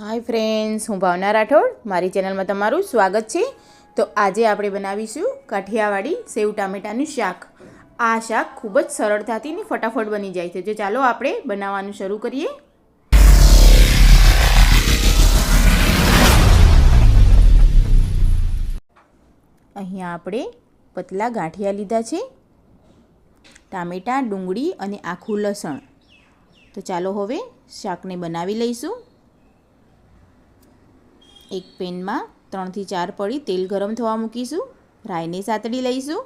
Hi friends હું ભાવના રાઠોડ. મારી ચેનલમાં તમારું સ્વાગત છે. તો આજે આપણે બનાવીશું કાઠિયાવાડી સેવ ટામેટાનું શાક. આ શાક ખૂબ જ સરળતાથી ને ફટાફટ બની જાય છે. તો ચાલો આપણે બનાવવાનું શરૂ કરીએ. અહીંયા આપણે પતલા ગાંઠિયા લીધા છે, ટામેટાં, ડુંગળી અને આખું લસણ. તો ચાલો હવે શાકને બનાવી લઈશું. એક પેનમાં ત્રણથી ચાર પડી તેલ ગરમ થવા મૂકીશું, રાઈને સાતડી લઈશું.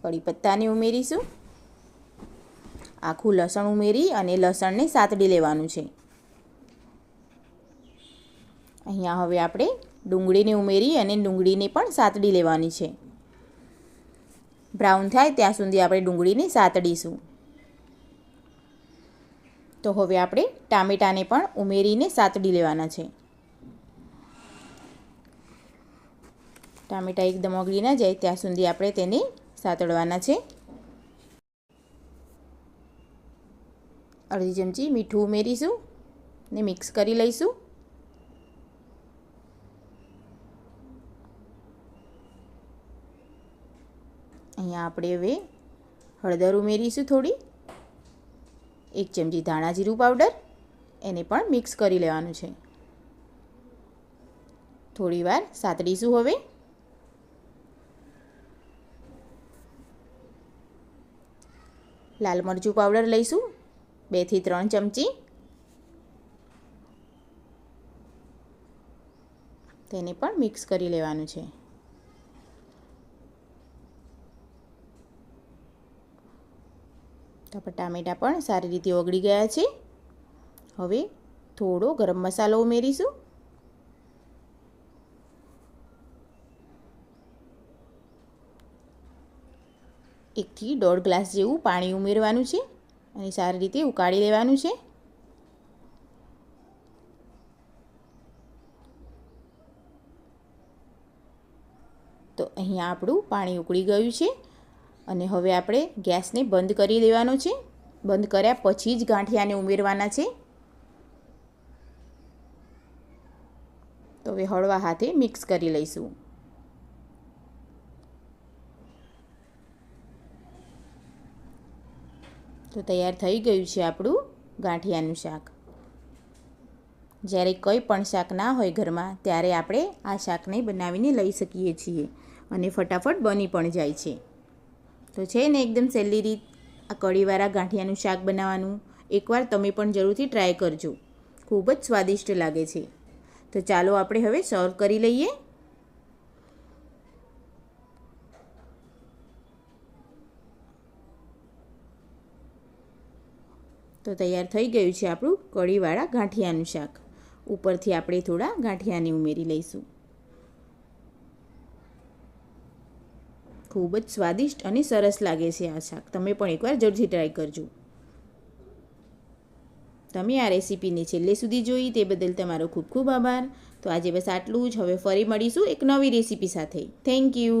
કડી પત્તાને ઉમેરીશું. આખું લસણ ઉમેરી અને લસણને સાતડી લેવાનું છે. અહીંયા હવે આપણે ડુંગળીને ઉમેરી અને ડુંગળીને પણ સાતડી લેવાની છે. બ્રાઉન થાય ત્યાં સુધી આપણે ડુંગળીને સાતડીશું. તો હવે આપણે ટામેટાને પણ ઉમેરીને સાતડી લેવાના છે. ટામેટા એકદમ ઓગળી ના જાય ત્યાં સુધી આપણે તેને સાતડવાના છે. અડધી ચમચી મીઠું ઉમેરીશું ને મિક્સ કરી લઈશું. અહીંયા આપણે હવે હળદર ઉમેરીશું થોડી. એક ચમચી ધાણા જીરું પાવડર, એને પણ મિક્સ કરી લેવાનું છે. થોડીવાર સાતડીશું હવે. લાલ મરચું પાવડર લઈશું બેથી ત્રણ ચમચી. તેને પણ મિક્સ કરી લેવાનું છે. તો ટામેટાં પણ સારી રીતે ઓગળી ગયા છે. હવે થોડો ગરમ મસાલો ઉમેરીશું. એકથી દોઢ ગ્લાસ જેવું પાણી ઉમેરવાનું છે અને સારી રીતે ઉકાળી લેવાનું છે. તો અહીંયા આપણું પાણી ઉકળી ગયું છે. અને હવે આપણે ગેસને બંધ કરી દેવાનો છે. બંધ કર્યા પછી જ ગાંઠિયાને ઉમેરવાના છે. તો હવે હળવા હાથે મિક્સ કરી લઈશું. તો તૈયાર થઈ ગયું છે આપણું ગાંઠિયાનું શાક. જ્યારે કંઈ પણ શાક ના હોય ઘરમાં, ત્યારે આપણે આ શાકને બનાવીને લઈ શકીએ છીએ અને ફટાફટ બની પણ જાય છે. તો છે ને એકદમ સહેલી રીત આ કઢીવાળા ગાંઠિયાનું શાક બનાવવાનું. એકવાર તમે પણ જરૂરથી ટ્રાય કરજો. ખૂબ જ સ્વાદિષ્ટ લાગે છે. તો ચાલો આપણે હવે સર્વ કરી લઈએ. તો તૈયાર થઈ ગયું છે આપણું કઢીવાળા ગાંઠિયાનું શાક. ઉપરથી આપણે થોડા ગાંઠિયાને ઉમેરી લઈશું. ખૂબ જ સ્વાદિષ્ટ અને સરસ લાગે છે આ શાક. તમે પણ એકવાર જરૂરથી ટ્રાય કરજો. તમે આ રેસીપીને છેલ્લે સુધી જોઈ તે બદલ તમારો ખૂબ ખૂબ આભાર. તો આજે બસ આટલું જ. હવે ફરી મળીશું એક નવી રેસીપી સાથે. Thank you